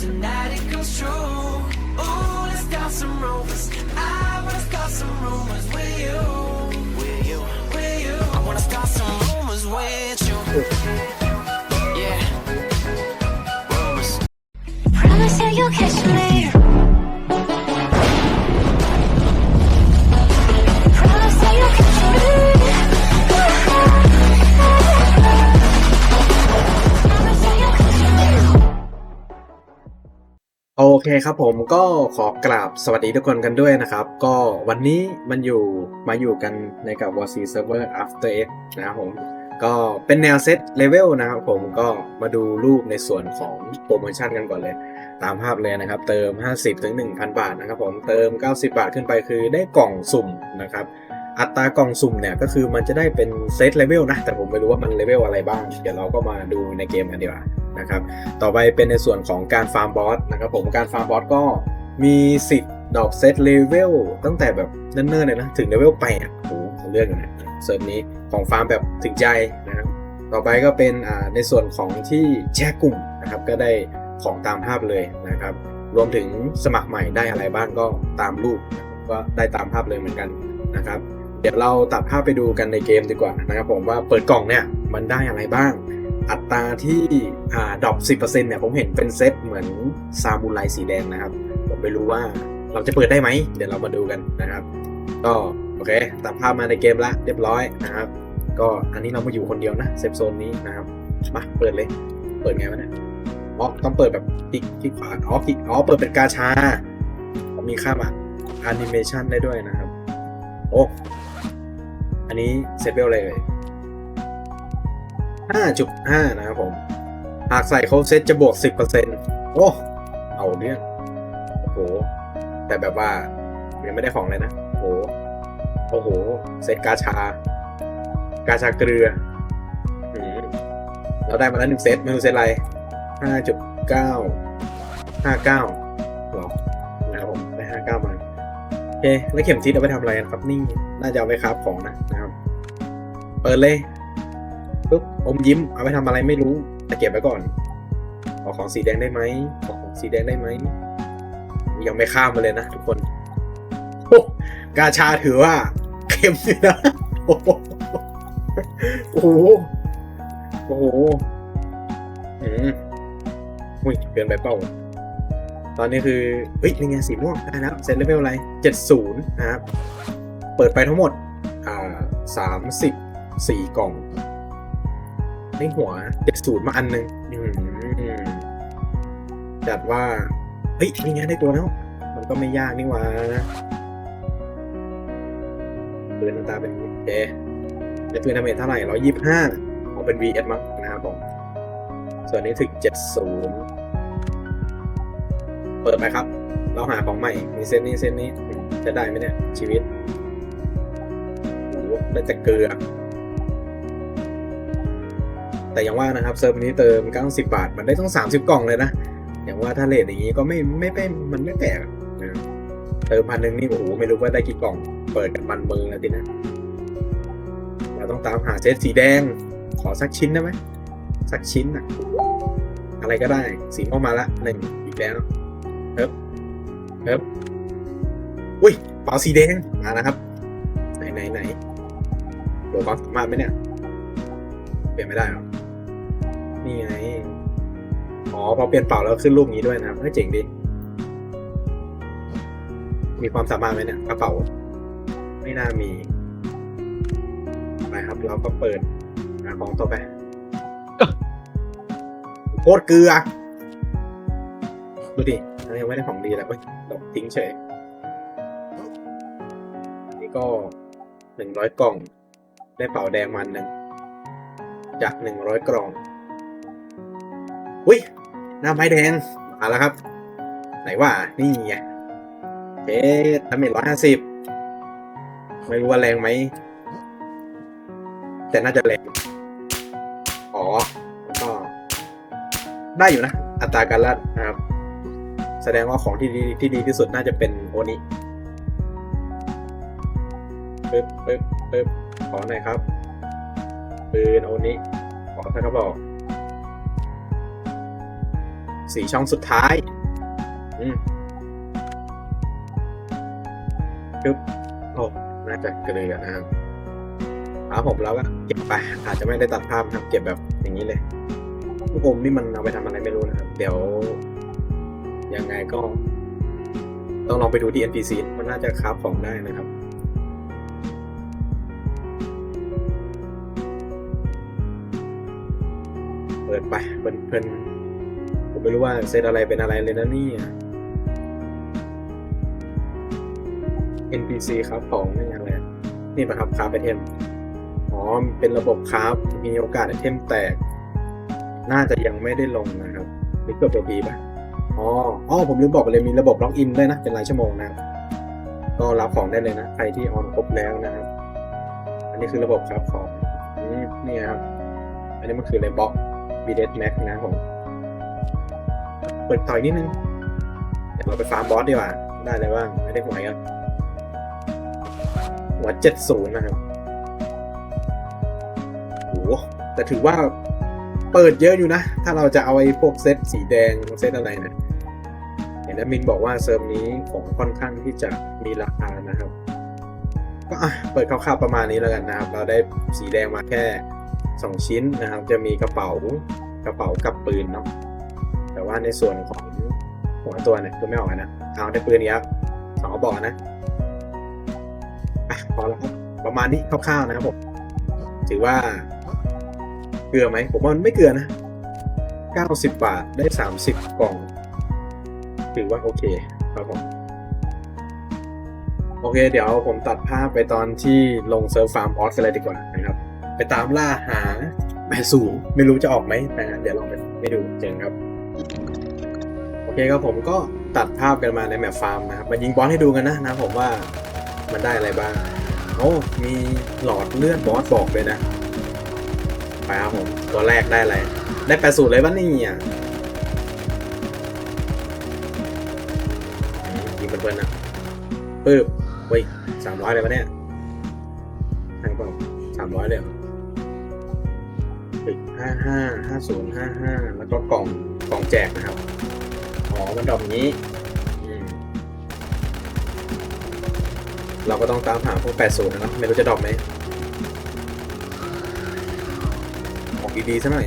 tonight it comes true. Let's start some rumors. I wanna start some rumors with you. With you. With you. I wanna start some rumors with you. Yeah. Rumors. Promise you you'll catch me. เคครับผมก็ขอกราบสวัสดีทุกคนกันด้วยนะครับ ก็วันนี้มันอยู่มาอยู่กันในกับ w a r c Server After X นะครับผม ก็เป็นแนวเซตเลเวลนะครับผมก็มาดูรูปในส่วนของโปรโมชั่นกันก่อนเลย ตามภาพเลยนะครับ เติม 50-1,000 บาทนะครับผมเติม 90 บาทขึ้นไปคือได้กล่องสุ่มนะครับ อัตรากล่องสุ่มเนี่ยก็คือมันจะได้เป็นเซตเลเวลนะ แต่ผมไม่รู้ว่ามันเลเวลอะไรบ้าง เดี๋ยวเราก็มาดูในเกมกันดีกว่านะครับ ต่อไปเป็นในส่วนของการฟาร์มบอสนะครับผมการฟาร์มบอสก็มีสิทธิ์ดอปเซตเลเวลตั้งแต่แบบเนิ่นๆเลยนะ ถึงเลเวลแปดโอ้โหเรื่องอยู่นะเซิร์ฟนี้ของฟาร์มแบบถึงใจนะครับต่อไปก็เป็นอ่าในส่วนของที่แชร์กลุ่มนะครับก็ได้ของตามภาพเลยนะครับ รวมถึงสมัครใหม่ได้อะไรบ้างก็ตามรูปก็ได้ตามภาพเลยเหมือนกันนะครับ เดี๋ยวเราตัดภาพไปดูกันในเกมดีกว่านะครับผมว่าเปิดกล่องเนี่ยมันได้อะไรบ้าง อัตราที่อ่าดรอป10%เนี่ยผมเห็นเป็นเซตเหมือนซามูไรสีแดงนะครับ ผมไม่รู้ว่าเราจะเปิดได้ไหม เดี๋ยวเรามาดูกันนะครับ ก็โอเคตัดภาพมาในเกมละเรียบร้อยนะครับ ก็อันนี้เรามาอยู่คนเดียวนะเซฟโซนนี้นะครับมาเปิดเลย เปิดไงวะเนี่ยอ๋อต้องเปิดแบบคลิกคลิกขวาอ๋อคลิกอ๋อเปิดเป็นกาชา มีค่ามาแอนิเมชันได้ด้วยนะครับ โอ้ อันนี้เซตเบลเลย5.5 นะครับผม หากใส่ครบเซตจะบวก 10%โอ้ เอาเรื่องโอ้โห แต่แบบว่า ยังไม่ได้ของเลยนะ โอ้โห โอ้โห เซตกาชา กาชาเกลืออืมเราได้มาแล้วหนึ่งเซตไม่รู้เซตอะไร 5.9 59 เค แล้วเข็มทิศเอาไปทำอะไรกันครับนี่ น่าจะเอาไปคราฟของนะนะครับ เปิดเลยปุ๊บอมยิ้ม เอาไปทำอะไรไม่รู้แต่เก็บไว้ก่อนขอของสีแดงได้ไหมขอของสีแดงได้ไหม ยังไม่ข้ามมาเลยนะทุกคนโอ้กาชาถือว่าเค็มอยู่นะ โอ้โห โอ้โหโอ้โหอืมอุ้ยเปลี่ยนไปเป้า ตอนนี้คือเฮ้ยนี่ไงสีม่วงได้แล้วเซตเลเวลอะไรเจ็ดศูนย์นะครับ เปิดไปทั้งหมดอ่าสามสิบสี่กล่องได้หัวเจ็ดศูนย์มาอันหนึ่งจัดว่า เฮ้ยนี่ไงได้ตัวแล้ว มันก็ไม่ยากนี่หว่าปืนหน้าตาเป็นโอเคได้ปืนทำเมจเท่าไหร่ร้อยยี่สิบห้าออกเป็น VS มั้งนะครับผมส่วนนี้ถึงเจ็ดศูนย์ เปิดไปครับ เราหาของใหม่ มีเส้นนี้เส้นนี้ จะได้ไหมเนี่ย ชีวิตโอ้โหได้แต่เกลือ แต่อย่างว่านะครับ เซิร์ฟนี้เติม90บาท มันได้ต้อง30กล่องเลยนะ อย่างว่าถ้าเลทอย่างนี้ก็ไม่ไม่ไม่มันไม่แปลกนะเติมพันหนึ่งนี่โอ้โหไม่รู้ว่าได้กี่กล่อง เปิดกันมันมือแล้วทีนะเราต้องตามหาเซตสีแดง ขอสักชิ้นได้ไหมสักชิ้นอะอะไรก็ได้ สีม่วงมาละหนึ่งอีกแล้ว เฮ้บเฮ้บอุ้ยเป๋าสีแดงมาแล้วครับ ไหนไหนไหนโดนความสามารถไหมเนี่ย เปลี่ยนไม่ได้หรอ นี่ไง อ๋อ พอเปลี่ยนเป่าแล้วขึ้นรูปนี้ด้วยนะครับเฮ้ยเจ๋งดี มีความสามารถไหมเนี่ยกระเป๋า ไม่น่ามี ไปครับ เราก็เปิดหาของต่อไปโคตรเกลือ ดูดิเรา ยังไม่ได้ของดีแล้วเว้ยเราทิ้งเฉย นี่ก็หนึ่งร้อยกล่อง ได้เป่าแดงมันหนึ่ง จากหนึ่งร้อยกล่อง อุ้ยหน้าไม้แดง มาแล้วครับ ไหนว่านี่ไงเอ๊ะทำเมจร้อยห้าสิบไม่รู้ว่าแรงไหม แต่น่าจะแรง อ๋อก็ได้อยู่นะ อัตราการลั่นนะครับ แสดงว่าของที่ดีที่ดีที่สุดน่าจะเป็นโอนี้ปึ๊บปึ๊บปึ๊บขอหน่อยครับปืนโอนี้ขอสักกระบอกสี่ช่องสุดท้ายอืมปึ๊บโอ้น่าจะเกลือนะครับครับผมแล้วก็เก็บไป อาจจะไม่ได้ตัดภาพครับเก็บแบบอย่างนี้เลยลูกอมนี่มันเอาไปทำอะไรไม่รู้นะครับ เดี๋ยว ยังไงก็ ต้องลองไปดูที่ NPC มันน่าจะคราฟของได้นะครับ เปิดไปเพลินๆผมไม่รู้ว่าเซตอะไรเป็นอะไรเลยนะนี่ NPC ครับของนี่อะไรนี่ปะครับคราฟไอเทมอ๋อเป็นระบบคราฟมีโอกาสไอเทมแตก น่าจะยังไม่ได้ลงนะครับนี่เกิดตัวพีป่ะ อ๋ออ๋อผมลืมบอกไปเลยมีระบบล็อกอินด้วยนะเป็นรายชั่วโมงนะครับก็รับของได้เลยนะใครที่ออนครบแล้วนะครับ อันนี้คือระบบครับของอืมนี่ครับอันนี้มันคืออะไรบล็อกบีเดสแม็กนะครับผมเปิดต่อยนิดนึงเดี๋ยวเราไปฟาร์มบอสดีกว่า ได้อะไรบ้างไม่ได้หวยครับหัวเจ็ดศูนย์นะครับโหแต่ถือว่าเปิดเยอะอยู่นะ ถ้าเราจะเอาไอ้พวกเซตสีแดงเซตอะไรเนะเห็นแอดมินบอกว่าเซิร์ฟนี้ของค่อนข้างที่จะมีราคานะครับ ก็เปิดคร่าวๆประมาณนี้แล้วกันนะครับ เราได้สีแดงมาแค่ 2 ชิ้นนะครับ จะมีกระเป๋ากระเป๋ากับปืนเนาะแต่ว่าในส่วนของหัวตัวเนี่ยคือไม่ออกนะเอาได้ปืนนี้ครับสองกระบอกนะอะพอแล้วครับประมาณนี้คร่าวๆนะครับผมถือว่าเกลือไหมผมว่ามันไม่เกลือนะ 90 บาทได้ 30 กล่อง ถือว่าโอเคครับผมโอเค เดี๋ยวผมตัดภาพไปตอนที่ลงเซิร์ฟฟาร์มออสกันเลยดีกว่านะครับ ไปตามล่าหาแมสูงไม่รู้จะออกไหมนะฮะเดี๋ยวลองไปไปดูเจนครับ โอเคครับผมก็ตัดภาพกันมาในแมปฟาร์มนะครับมายิงบอสให้ดูกันนะนะผมว่ามันได้อะไรบ้างโอ้มีหลอดเลือดบอสบอกเลยนะ ไปครับผม ตัวแรกได้อะไร ได้แปดสูตรเลยปะนี่อะ ปึ๊บเฮ้ยสามร้อยเลยปะเนี่ยใช่เปล่าสามร้อยเลยเหรอตึกห้าห้าห้าศูนย์ห้าห้าแล้วก็กล่องกล่องแจกนะครับ อ๋อ มันดอปอย่างนี้ เราก็ต้องตามหาพวกแปดศูนย์นะไม่รู้จะดอปไหมออกดีๆซะหน่อย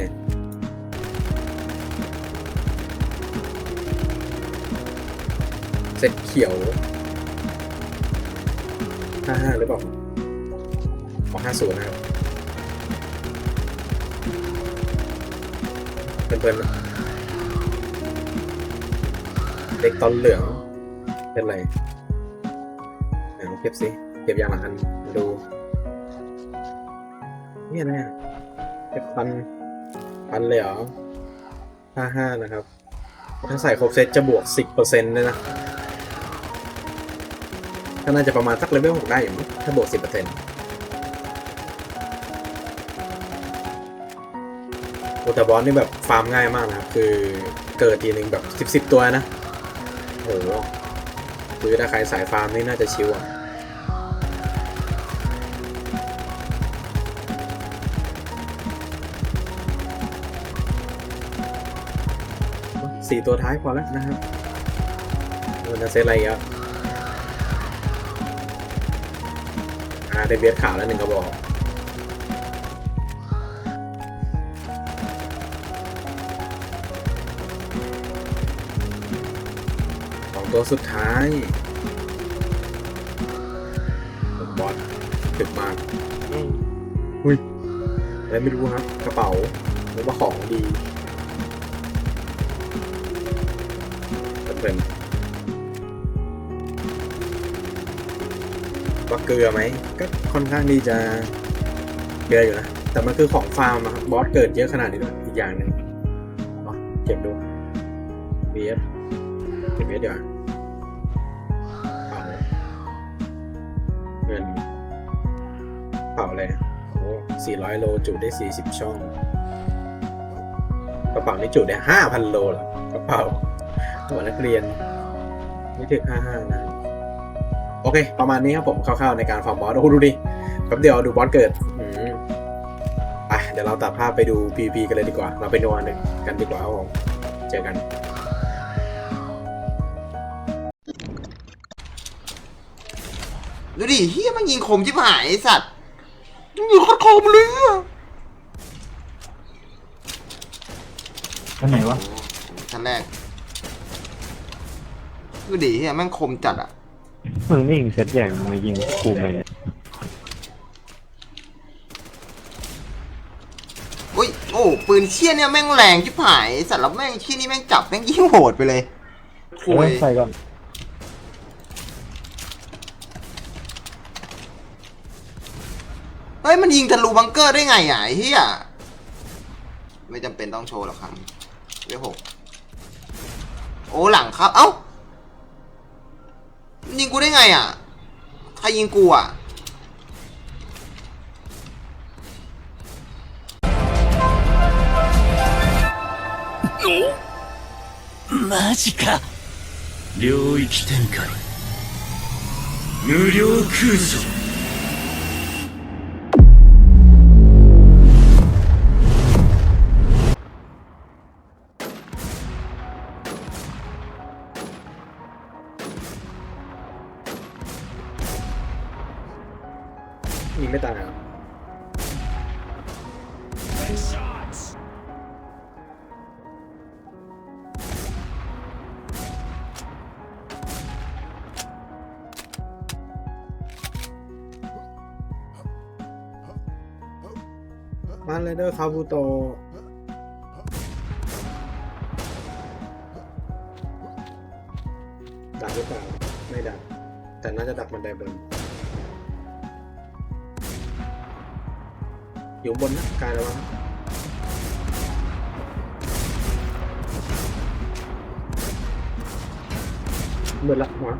เซ็ตเขียว ห้าห้าหรือเปล่าของห้าศูนย์นะครับเพื่อนๆเด็กตอนเหลือง เป็นไรไหนลองเก็บสิเก็บอย่างละอันดูเนี่อะไรอะเป็นพันพันเลยเหรอห้าห้านะครับ ถ้าใส่ครบเซตจะบวกสิบเปอร์เซ็นต์เลยนะ ก็น่าจะประมาณสักเลเวลหกได้อยู่มั้งถ้าบวกสิบเปอร์เซ็นต์โอแต่บอสนี่แบบฟาร์มง่ายมากนะครับ คือเกิดทีหนึ่งแบบสิบสิบตัวนะโหคือถ้าใครสายฟาร์มนี่น่าจะชิวอะสี่ตัวท้ายพอแล้วนะครับเราจะเซตอะไรอะ ได้เบียดขาวแล้วหนึ่งกระบอกสองตัวสุดท้ายผมบอสถึกมากอุ้ยอะไรไม่รู้ครับ กระเป๋าหรือว่าของดีเพลิน ว่าเกลือไหมก็ค่อนข้างที่จะเกลืออยู่นะแต่มันคือของฟาร์มอะครับบอสเกิดเยอะขนาดนี้ด้วยอีกอย่างหนึ่งเก็บดูเบียดเก็บเบียดดีกว่าเงินเผาอะไรโอ้สี่ร้อยโลจุได้สี่สิบช่อง กระเป๋านี่จุได้ห้าพันโลเหรอกระเป๋าตัวนักเรียน ไม่ถึงห้าห้านะ โอเค ประมาณนี้ครับผมคร่าวๆในการฟาร์มบอสโอ้โหดูดิแป๊บเดียวดูบอสเกิดอืออะเดี๋ยวเราตัดภาพไปดู PVP กันเลยดีกว่า เราไปนอนึ่งกันดีกว่าครับผมเจอกันดูดิเฮียมันยิงคมชิบหายสัตว์ยิงคดรคมเลยอะอันไหนวะชั้นแรกดูดิเฮียแม่งคมจัดอะ มึงไม่ยิงเซตใหญ่มึงมายิงกูไหมเนี่ยอุ้ยโอ้ปืนเชี่ยเนี่ยแม่งแรงชิบหายไอ้สัตว์แล้วแม่งเชี่ยนี่แม่งจับแม่งยิ่งโหดไปเลยโวยใส่ก่อนเฮ้ยมันยิงทะลุบังเกอร์ได้ไงอะไอ้เฮียไม่จำเป็นต้องโชว์หรอกครับเรียกหกโอ้หลังครับ เอ้ามัน ยิงกูได้ไงอ่ะ ใครยิงกูอ่ะ マジか領域展開無料空所 เลยเดอร์คาบูโตดักหรือเปล่า ไม่ดัก แต่น่าจะดักบันไดบน อยู่บนนะกายระวังเบิดละหัว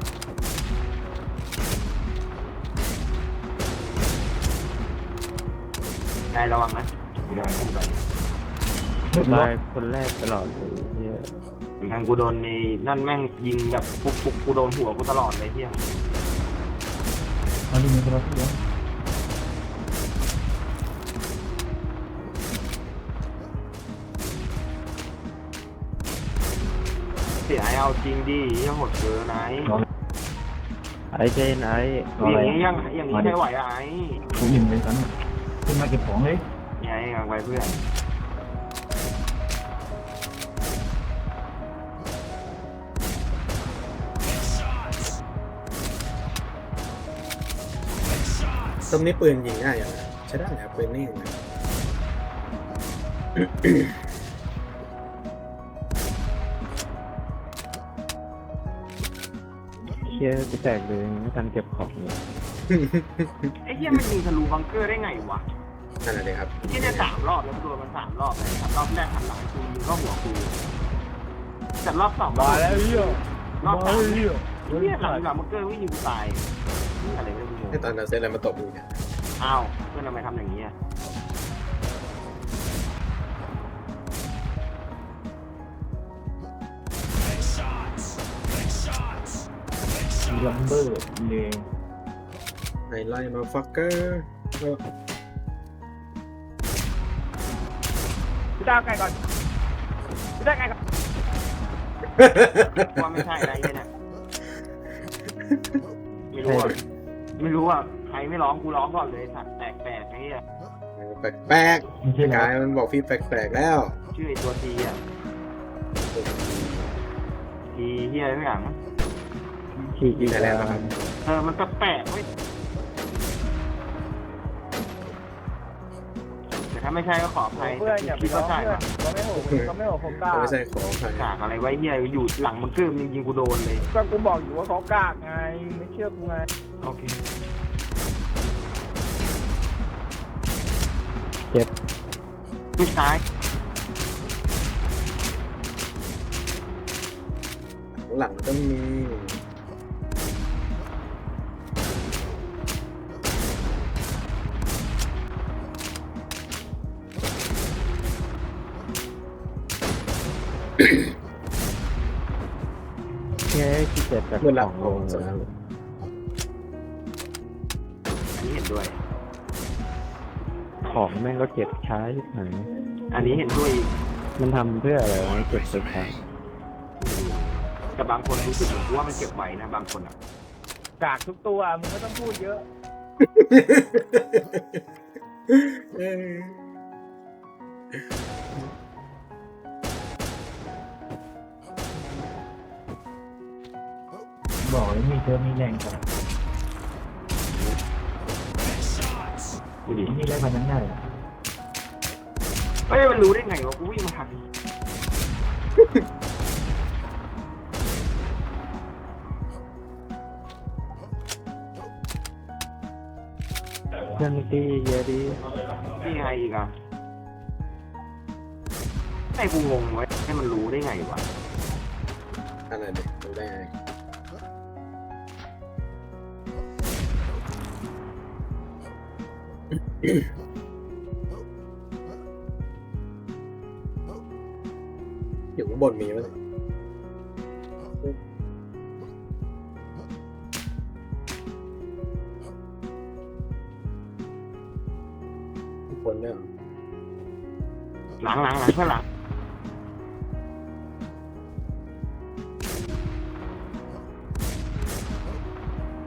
ได้ระวังนะ ตายคนแรกตลอดเลยเหี้ยทางกูโดนในนั่นแม่งยิงแบบปุ๊บปุ๊บกูโดนหัวกูตลอดเลยเฮียมาดูมือเราเสียเสียเอาจริงดิเฮียหดเกินไอ้ไอ้เจนไอ้ อย่างนี้ยังอย่างนี้ใช้ไหวอะไอ้ กูยิงไปกันขึ้นมาเก็บของเลย ไงกางไว้เพื่อนตรงนี้ปืนยิงง่ายอย่างนะใช้ได้ครับปืนนี่นะเชี่ยกูแตกเลยไม่ทันเก็บของเลยไอ้เฮียมันยิงทะลุบังเกอร์ได้ไงวะ นั่นแหละเลยครับเฮียเนี่ยสามรอบแล้วกูโดนมันสามรอบเลยสามรอบแรกหันหลังกูยิงก็หัวกูแต่รอบสองมาแล้วเหี้ยรอบสามเหี้ยเฮียหลังหลังบังเกอร์ไม่ยิงกูตายนี่อะไรไม่รู้ให้ตอนเราเซตอะไรมาตบมือเนี่ยอ้าวเพื่อนทำไมทำอย่างนี้อะลัมเบอร์เลยไฮไลท์มาฟักเกอร์ พี่ดาวไก่ก่อนพี่ดาวไก่ก่อนว่าไม่ใช่อะไรเนี่ยไม่รู้อะไม่รู้อะใครไม่ร้องกูร้องก่อนเลยสัตว์แตกๆไอ้เหี้ยแปลกไม่ใช่ๆแล้กายวมันบอกพี่แปลกๆแล้วชื่อไอ้ตัวทีอะทีเฮียไม่อย่างขี่อีกไหนแล้วครับ เออมันแปลกๆเว้ย ถ้าไม่ใช่ก็ขออภัยเพื่อนอย่าไปคิดร้อว่างใช่เพื่อนปะก็ไม่โหกก็ไม่โหกผมกล้าไม่ใช่ของใครกากอะไรไว้เฮียอยู่หลังมันเกือบยิงยิงกูโดนเลย ก็กูบอกอยู่ว่าเขากากไงไม่เชื่อกูไงโอเคเจ็บ ผู้ชายหลังก็มี แค่ขี้เจ็บจากเมื่อขละองขลองงสแล้วอันนี้เห็นด้วย ของแม่งก็เก็บใช้ไหนอันนี้เห็นด้วยอีกมันทำเพื่ออะไรวะเก็บไปใช้แต่บางคนรู้สึกเหมือนกูว่ามันเก็บไว้นะบางคนอะกากทุกตัวมึงไม่ต้องพูดเยอะ บอกเลยมีเธอมีแรงกว่าดูดินี่แรงพันนั้นได้เฮ้ยมันรู้ได้ไงวะกูวิ่งมาทันเพื่อนตีเยอะดีนี่ไงอีกอะไอ้กูงงไว้ให้มันรู้ได้ไงวะอะไรเนี่ยรู้ได้ไง อยู่ข้างบนมีไหมเนี่ยข้างบนเนี่ยเหรอหลังหลังหลังเพื่อนหลัง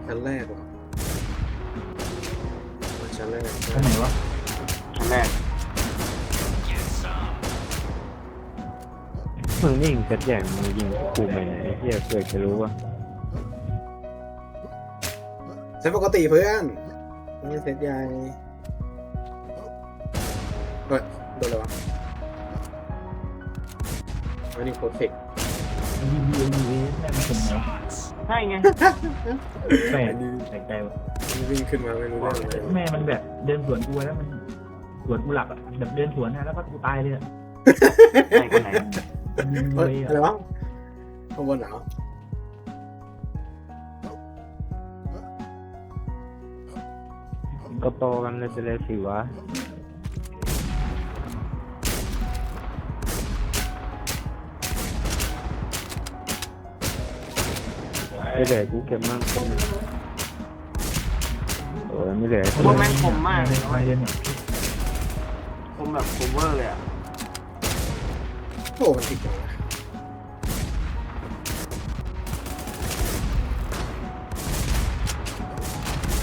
ชั้นแรกเหรอ ชั้นแรกท่านไหนวะชั้นแรกมึงนี่ยิงเซ็ตใหญ่มึงยิงกูไปไหนไอ้เหี้ยเกิดจะรู้ว่าเซตปกติเพื่อนนี่เซตใหญ่เฮ้ยโดนอะไรวะอันนี้โคตรเฟกยิงยิงยิงแม่งเป็นไงใช่ไงแปลอักนนี้แปลกใจวะ วิ่งขึ้นมาไม่รู้เรื่องเลยแม่มันแบบเดินสวนกูแล้วมันสวนกูหลับอะแบบเดินสวนนะแล้วก็กูตายเลยอะไหนคนไหนยิงเลเฮ้ยยอะไรอะวะข้างบนหนาวก็โตกันเลยไปเลยสิวะไม่เหลือกูเก็บมากคนโอ้ยไม่เหลือพวกแม่งคมมากเลยไปเลยเนี่ยคมแบบคมเวอร์เลยอะโอ้มันติดจังวะ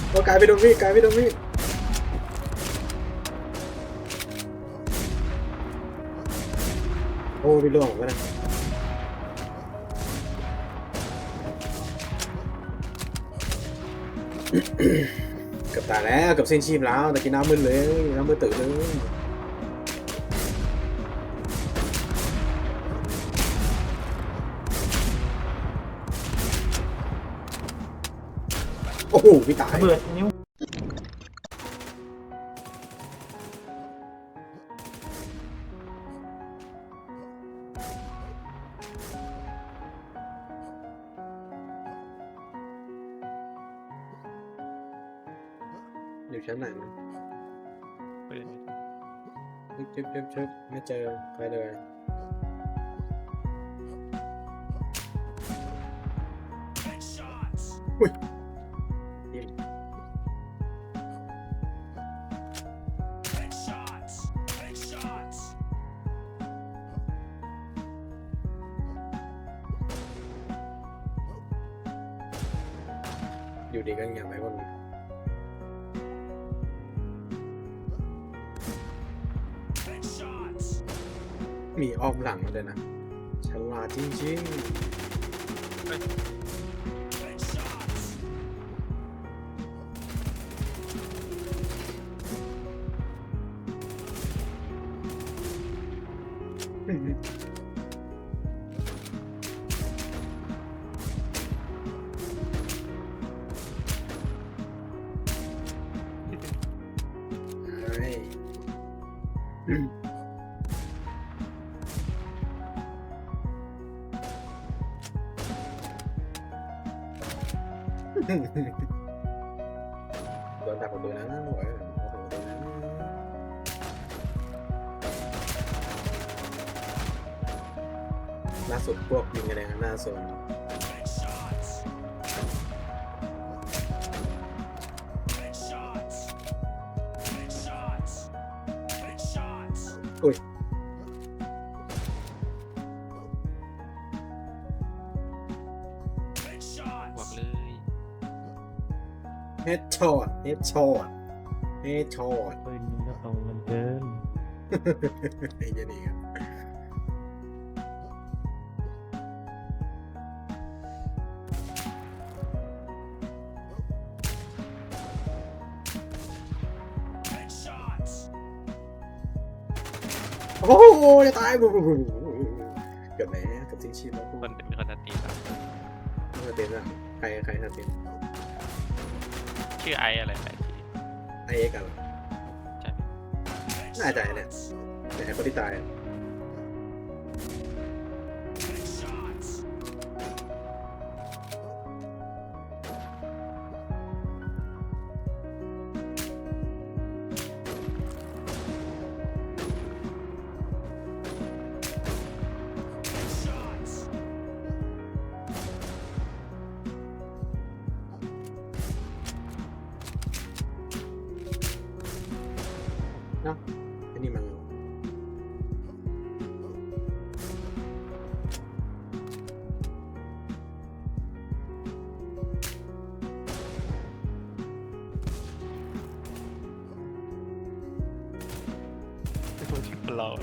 โอ้กลายไปโดนมีดกลายไปโดนมีดโอ้พี่ล่วงไปนะเกือบ ตายแล้วเกือบเส้นชีพแล้วแต่กินน้ำมืดเลยน้ำมืดตื่นเลยโอ้โหพี่ตายระเบิดนิ้ว อยู่ชั้นไหนนะชึบชึบชึบชึบไม่เจอใครเลยอุ้ยอยู่ดีก็เงียบไปคน มีออกหลังมาเลยนะฉลาดจริงๆ โดนดักประตูนะเว้ยโดนดักประตูนะล่าสุดพวกยิงกันเองนะหน้าโซนอุ้ยบอย ช็อตเฮดช็อตเฮดช็อตปืนยิงก็ตรงมันเกินไอ้เหี้ยนี่ครับโอ้โหจะตายบูเกือบแหมเกือบทิ้งชีพแล้วกูคนมีคนทันตีครับสเต็นอะใครใครสเต็น ชื่อไออะไรแปดทีไอเอ็กซ์อะเหรอใช่ น่าจะเนี่ยแต่ไอ้คนที่ตายอะ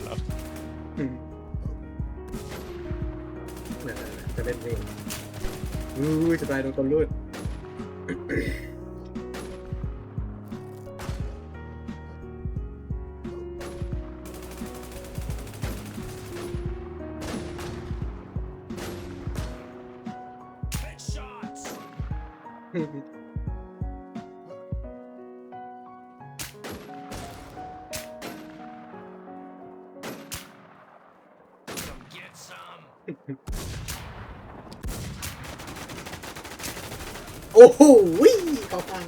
เราเราอืมนั่นๆๆจะเล่นนี่อู้ยจะตายโดนคนรูด โอ้โหเข้าข้าง